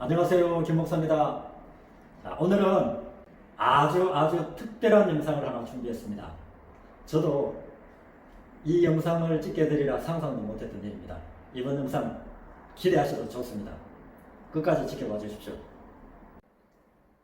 안녕하세요. 김 목사입니다. 자, 오늘은 아주 아주 특별한 영상을 하나 준비했습니다. 저도 이 영상을 찍게 되리라 상상도 못했던 일입니다. 이번 영상 기대하셔도 좋습니다. 끝까지 지켜봐 주십시오.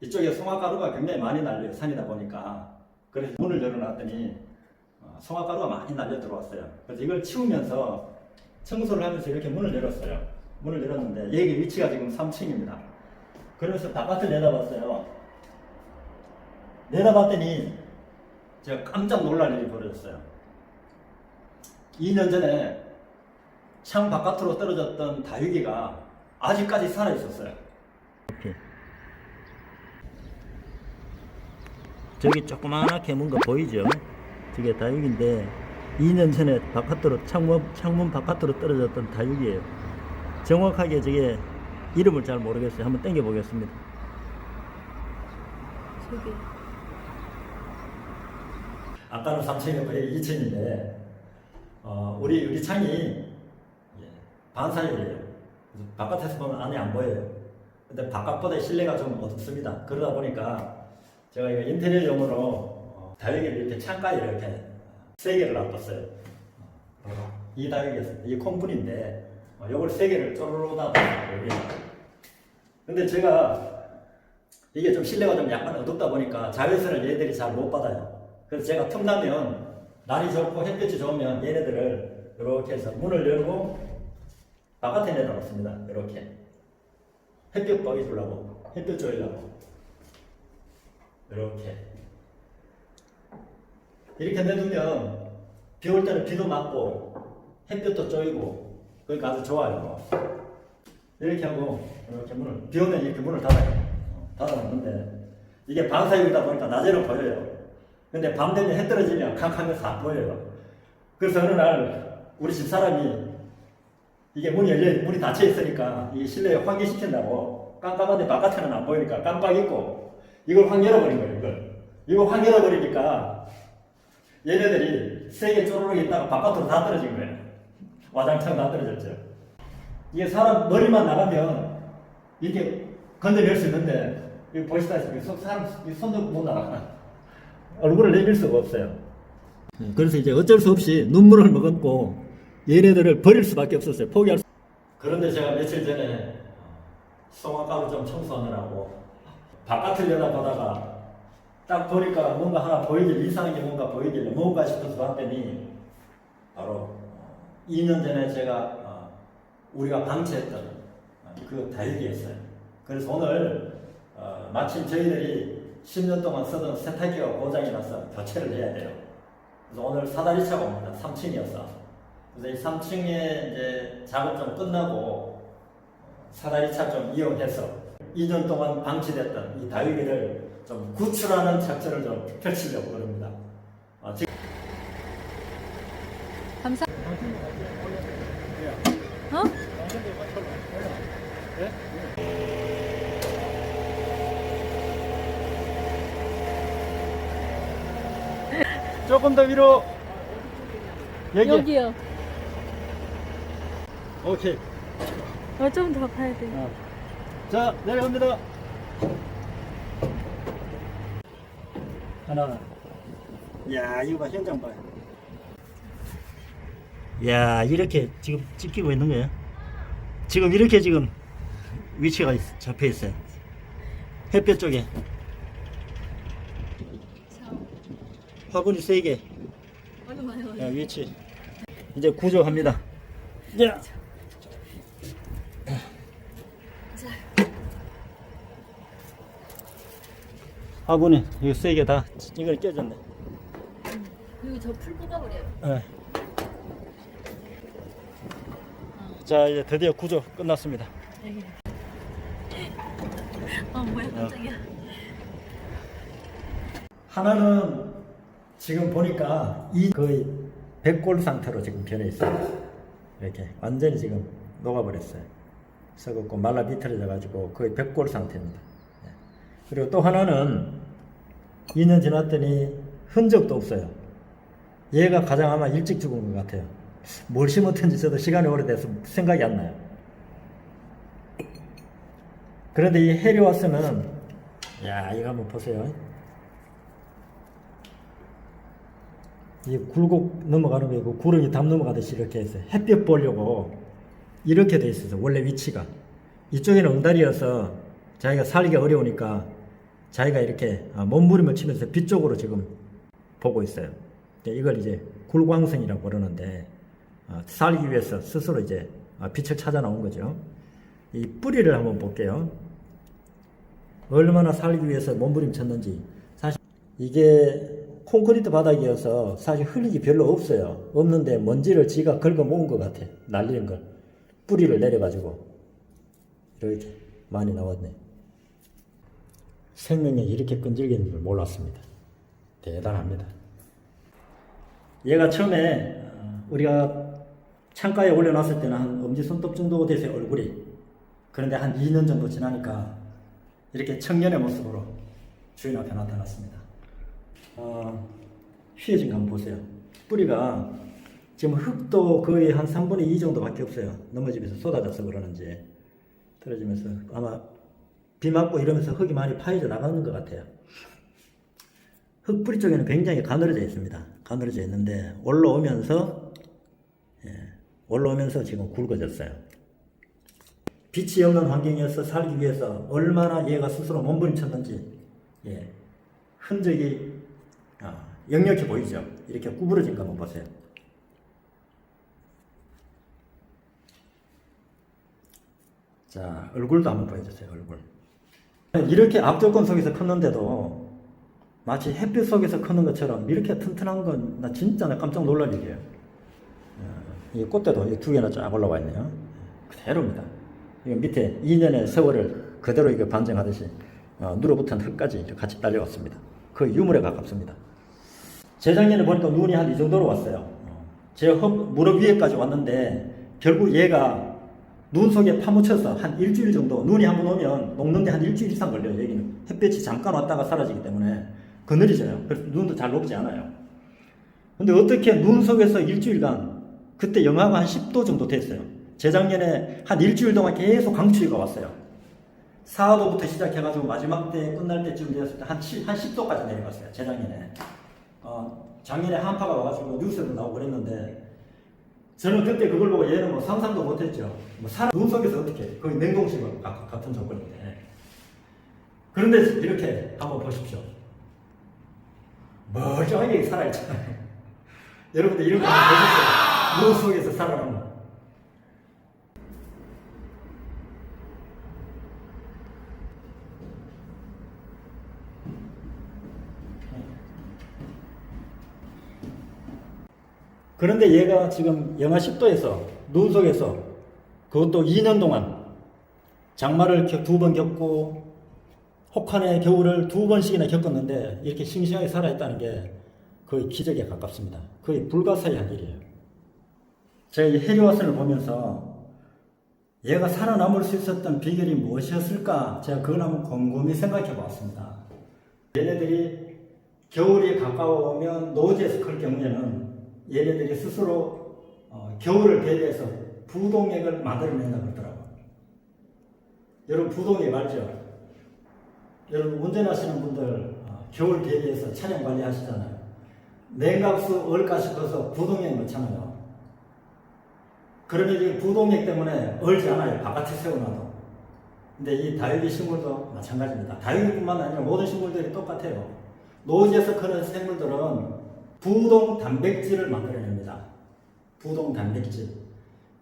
이쪽에 송화가루가 굉장히 많이 날려요. 산이다 보니까. 그래서 문을 열어놨더니 어, 송화가루가 많이 날려 들어왔어요. 그래서 이걸 치우면서 청소를 하면서 이렇게 문을 열었어요. 문을 열었는데 여기 위치가 지금 3층입니다. 그래서 바깥을 내다봤어요. 내다봤더니 제가 깜짝 놀랄 일이 벌어졌어요. 2년 전에 창 바깥으로 떨어졌던 다육이가 아직까지 살아 있었어요. 저기 조그맣게 뭔가 보이죠? 저게 다육인데 2년 전에 바깥으로 창문, 창문 바깥으로 떨어졌던 다육이에요. 정확하게 저게 이름을 잘 모르겠어요. 한번 당겨 보겠습니다. 저기 아까는 3층이고 여기 2층인데 어, 우리 우리 창이 예, 반사율이에요. 바깥에서 보면 안에 안 보여요. 근데 바깥보다 실내가 좀 어둡습니다. 그러다 보니까 제가 이거 인테리어용으로 어, 다육이를 이렇게 창가에 이렇게 세 개를 놔뒀어요. 어, 이 다육이였어요. 이 콩분인데 어, 요걸 세 개를 쪼르르 놔뒀어요. 여기. 근데 제가 이게 좀 실내가 좀 약간 어둡다 보니까 자외선을 얘들이 잘 못 받아요. 그래서 제가 틈나면 날이 좋고 햇볕이 좋으면 얘네들을 이렇게 해서 문을 열고 바깥에 내려놓습니다. 이렇게 햇볕 보기 주려고 햇볕 쬐려고 이렇게 이렇게 내두면 비 올 때는 비도 맞고 햇볕도 쬐고 그러니까 아주 좋아요. 이렇게 하고 이렇게 문을 비 오면 이렇게 문을 닫아요. 어, 닫아놓는데 이게 반사율이다 보니까 낮에는 보여요. 근데 밤 되면 해 떨어지면 캄캄해서 안 보여요. 그래서 어느 날 우리 집 사람이 이게 문이 열려 문이 닫혀 있으니까 이 실내에 환기시킨다고 깜깜한데 바깥에는 안 보이니까 깜빡 잊고 이걸 확 열어버린 거예요. 이걸 이거 확 열어버리니까 얘네들이 세개 쪼르륵 있다가 바깥으로 다 떨어진 거예요. 와장창 다 떨어졌죠. 이게 사람 머리만 나가면 이게 건드릴 수 있는데 여기 보시다시피 손- 사람 이 손도 못 나가 얼굴을 내밀 수가 없어요. 그래서 이제 어쩔 수 없이 눈물을 머금고 얘네들을 버릴 수밖에 없었어요. 포기할 수. 그런데 제가 며칠 전에 송화가루 좀 청소하느라고 바깥을 내다보다가 딱 보니까 뭔가 하나 보이길 이상한 게 뭔가 보이길래 뭔가 싶어서 봤더니 바로 2년 전에 제가 어, 우리가 방치했던 어, 그 다육이였어요. 그래서 오늘 어, 마침 저희들이 10년 동안 쓰던 세탁기가 고장이 나서 교체를 해야 돼요. 그래서 오늘 사다리 차가 옵니다. 3층이어서. 그래서 이 3층에 이제 작업 좀 끝나고 어, 사다리 차 좀 이용해서 2년 동안 방치됐던 이 다육이를 좀 구출하는 작전을 좀 펼치려고 그럽니다. 어, 지금 감사. 조금 더 위로. 여기 여기요. 오케이. 어, 좀 더 가야 돼. 어. 자 내려갑니다. 하나. 야 이거 봐 현장 봐요. 야 이렇게 지금 찍히고 있는 거예요? 지금 이렇게 지금 위치가 있- 잡혀 있어요. 햇볕 쪽에 화분이 세개 많이 많이 많이. 야, 위치 이제 구조합니다. 자. 화분이 이거 세개다 이걸 깨졌네. 그리고 저 풀 뽑아버려요. 예. 자 이제 드디어 구조 끝났습니다. 여기. 아 뭐야 깜짝이야. 하나는 지금 보니까 이 거의 백골 상태로 지금 변해 있어요. 이렇게 완전히 지금 녹아버렸어요. 썩었고 말라 비틀어져 가지고 거의 백골 상태입니다. 예. 그리고 또 하나는 2년 지났더니 흔적도 없어요. 얘가 가장 아마 일찍 죽은 것 같아요. 뭘 심었든지 저도 시간이 오래돼서 생각이 안 나요. 그런데 이 해리와스는 야 이거 한번 보세요. 이 굴곡 넘어가는 거 이거 구름이 담 넘어가듯이 이렇게 해서 햇볕 보려고 이렇게 돼 있어요. 원래 위치가 이쪽에는 엉다리여서 자기가 살기가 어려우니까 자기가 이렇게 아, 몸부림을 치면서 빛 쪽으로 지금 보고 있어요. 근데 이걸 이제 굴광선이라고 부르는데 아, 살기 위해서 스스로 이제 아, 빛을 찾아 나온 거죠. 이 뿌리를 한번 볼게요. 얼마나 살기 위해서 몸부림 쳤는지 사실 이게 콘크리트 바닥이어서 사실 흘리기 별로 없어요. 없는데 먼지를 지가 긁어 모은 것 같아. 날리는 걸 뿌리를 내려가지고 이렇게 많이 나왔네. 생명력이 이렇게 끈질긴 줄 몰랐습니다. 대단합니다. 얘가 처음에 어, 우리가 창가에 올려놨을 때는 한 엄지손톱 정도 됐어요 얼굴이. 그런데 한 2년 정도 지나니까 이렇게 청년의 모습으로 주인 앞에 나타났습니다. 어, 휘어진 거 한번 보세요. 뿌리가 지금 흙도 거의 한 3분의 2 정도밖에 없어요. 넘어지면서 쏟아져서 그러는지 떨어지면서 아마 비 맞고 이러면서 흙이 많이 파여져 나가는 것 같아요. 흙 뿌리 쪽에는 굉장히 가늘어져 있습니다. 가늘어져 있는데 올라오면서 예, 올라오면서 지금 굵어졌어요. 빛이 없는 환경에서 살기 위해서 얼마나 얘가 스스로 몸부림쳤는지 예, 흔적이 아, 역력해 보이죠. 이렇게 구부러진 거 한번 보세요. 자 얼굴도 한번 보여주세요. 얼굴. 이렇게 앞조건 속에서 컸는데도 마치 햇빛 속에서 크는 것처럼 이렇게 튼튼한 건 나 진짜 나 깜짝 놀랄 일이에요. 어, 이 꽃대도 이두 개나 쫙 올라와 있네요. 그대로입니다. 이거 밑에 2년의 세월을 그대로 이거 반증하듯이 어, 누러붙은 흙까지 같이 딸려왔습니다. 거의 유물에 가깝습니다. 재작년에 보니까 눈이 한 이 정도로 왔어요. 어, 제 허- 무릎 위에까지 왔는데 결국 얘가 눈 속에 파묻혀서 한 일주일 정도 눈이 한 번 오면 녹는데 한 일주일 이상 걸려요. 여기는 햇볕이 잠깐 왔다가 사라지기 때문에 그늘이져요. 그래서 눈도 잘 녹지 않아요. 근데 어떻게 눈 속에서 일주일간 그때 영하가 한 10도 정도 됐어요. 재작년에 한 일주일 동안 계속 강추위가 왔어요. 4도부터 시작해가지고 마지막 때 끝날 때쯤 되었을 때한한 10도까지 내려갔어요. 재작년에. 어, 작년에 한파가 와가지고 뉴스에도 나오고 그랬는데 저는 그때 그걸 보고 얘는 뭐 상상도 못했죠. 뭐 사람 눈 속에서 어떻게 거의 냉동실과 같- 같은 조건인데. 그런데 이렇게 한번 보십시오. 멀쩡하게 살아있잖아요. 여러분들 이런 거 보셨어요? 눈 속에서 살아남는. 그런데 얘가 지금 영하 10도에서 눈 속에서 그것도 2년 동안 장마를 두 번 겪고 혹한의 겨울을 두 번씩이나 겪었는데 이렇게 싱싱하게 살아있다는 게 거의 기적에 가깝습니다. 거의 불가사의한 일이에요. 제가 이 해리와슨을 보면서 얘가 살아남을 수 있었던 비결이 무엇이었을까 제가 그걸 한번 곰곰이 생각해 보았습니다. 얘네들이 겨울이 가까워오면 노지에서 클 경우에는 얘네들이 스스로 어, 겨울을 대비해서 부동액을 만들어낸다고 그러더라고요. 여러분 부동액 알죠? 여러분 운전하시는 분들 어, 겨울 대비해서 차량 관리하시잖아요. 냉각수 얼까 싶어서 부동액 넣잖아요. 그러면 이 부동액 때문에 얼지 않아요. 바깥에 세워놔도. 근데 이 다육이 식물도 마찬가지입니다. 다육이뿐만 아니라 모든 식물들이 똑같아요. 노지에서 크는 생물들은 부동 단백질을 만들어냅니다. 부동 단백질.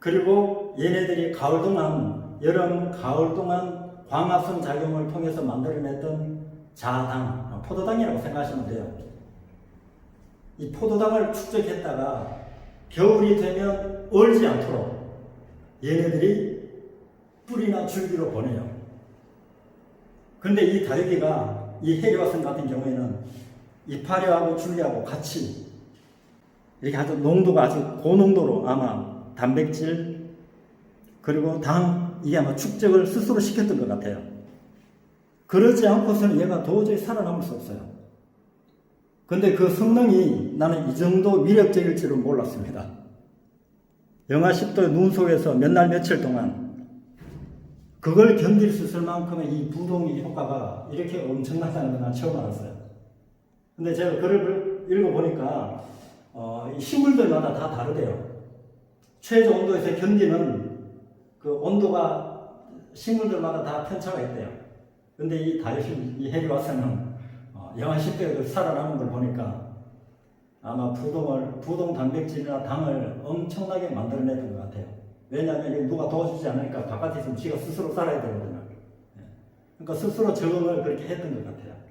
그리고 얘네들이 가을 동안, 여름, 가을 동안 광합성 작용을 통해서 만들어냈던 자당, 포도당이라고 생각하시면 돼요. 이 포도당을 축적했다가 겨울이 되면 얼지 않도록 얘네들이 뿌리나 줄기로 보내요. 근데 이 다육이가 이 해리와선 같은 경우에는 이파리하고 줄기하고 같이 이렇게 아주 농도가 아주 고농도로 아마 단백질 그리고 당 이게 아마 축적을 스스로 시켰던 것 같아요. 그러지 않고서는 얘가 도저히 살아남을 수 없어요. 근데 그 성능이 나는 이 정도 위력적일 줄은 몰랐습니다. 영하 10도 눈 속에서 몇 날 며칠 동안 그걸 견딜 수 있을 만큼의 이 부동의 효과가 이렇게 엄청나다는 걸난 처음 알았어요. 근데 제가 글을 읽어보니까 어, 이 식물들마다 다 다르대요. 최저 온도에서 견디는 그 온도가 식물들마다 다 편차가 있대요. 근데 이 다이신, 이 해리와스는 어, 영하 10도에도 살아남은 걸 보니까 아마 부동을, 부동 단백질이나 당을 엄청나게 만들어냈던 것 같아요. 왜냐하면 누가 도와주지 않으니까 바깥에 있으면 지가 스스로 살아야 되거든요. 예. 그러니까 스스로 적응을 그렇게 했던 것 같아요.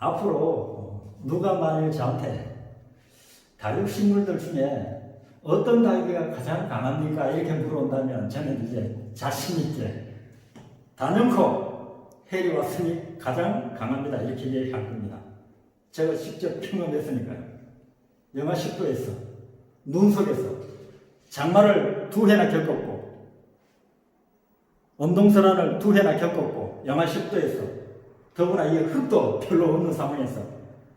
자, 앞으로 어, 누가 만일 저한테 다육식물들 중에 어떤 다육이가 가장 강합니까? 이렇게 물어온다면 저는 이제 자신있게 단연코 해리와 스이 가장 강합니다. 이렇게 얘기할 겁니다. 제가 직접 경험했으니까요. 영하 10도에서, 눈 속에서, 장마를 두 해나 겪었고, 엄동설안을 두 해나 겪었고, 영하 10도에서, 더구나 이 흙도 별로 없는 상황에서,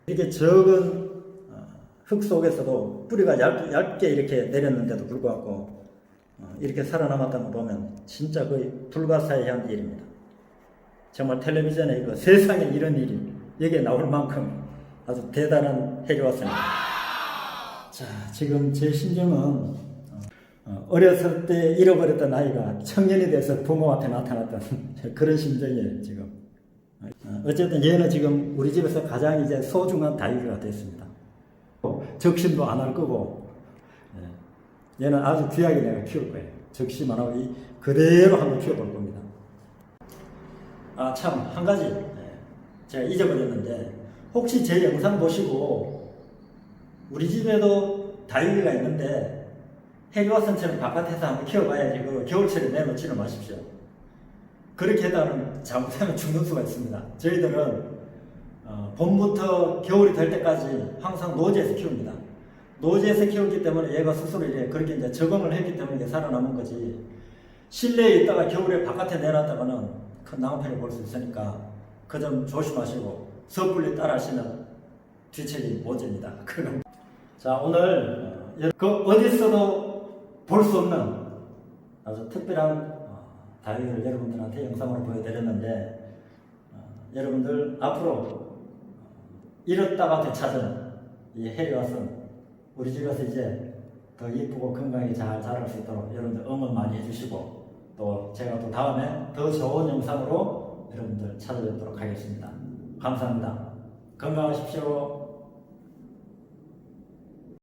이렇게 적은 어, 흙 속에서도 뿌리가 얇, 얇게 이렇게 내렸는데도 불구하고, 어, 이렇게 살아남았다는 거 보면 진짜 거의 불가사의한 일입니다. 정말 텔레비전에 이거 세상에 이런 일이 여기에 나올 만큼 아주 대단한 해리왔습니다. 자, 지금 제 심정은 어, 어렸을 때 잃어버렸던 아이가 청년이 돼서 부모 앞에 나타났던 그런 심정이에요, 지금. 어, 어쨌든 얘는 지금 우리 집에서 가장 이제 소중한 다육이가 됐습니다. 적심도 안 할 거고, 예. 얘는 아주 귀하게 내가 키울 거예요. 적심 안 하고 이 그대로 한번 키워볼 겁니다. 아, 참, 한 가지. 예. 제가 잊어버렸는데, 혹시 제 영상 보시고, 우리 집에도 다육이가 있는데, 해리와슨처럼 바깥에서 한번 키워봐야지, 그 겨울철에 내놓지는 마십시오. 그렇게 하다는 잘못하면 죽는 수가 있습니다. 저희들은, 어, 봄부터 겨울이 될 때까지 항상 노지에서 키웁니다. 노지에서 키웠기 때문에 얘가 스스로 이제 그렇게 이제 적응을 했기 때문에 이게 살아남은 거지. 실내에 있다가 겨울에 바깥에 내놨다가는 큰 낭패를 볼 수 있으니까 그 점 조심하시고 섣불리 따라하시면 뒤책이 오집니다. 그건. 자 오늘 어, 여- 그 어디서도 볼 수 없는 아주 특별한 어, 다육이를 여러분들한테 영상으로 보여드렸는데 어, 여러분들 앞으로 어, 잃었다가 되찾은 이 해리와선 우리 집에서 이제 더 이쁘고 건강하게 잘 자랄 수 있도록 여러분들 응원 많이 해주시고 또 제가 또 다음에 더 좋은 영상으로 여러분들 찾아뵙도록 하겠습니다. 감사합니다. 건강하십시오.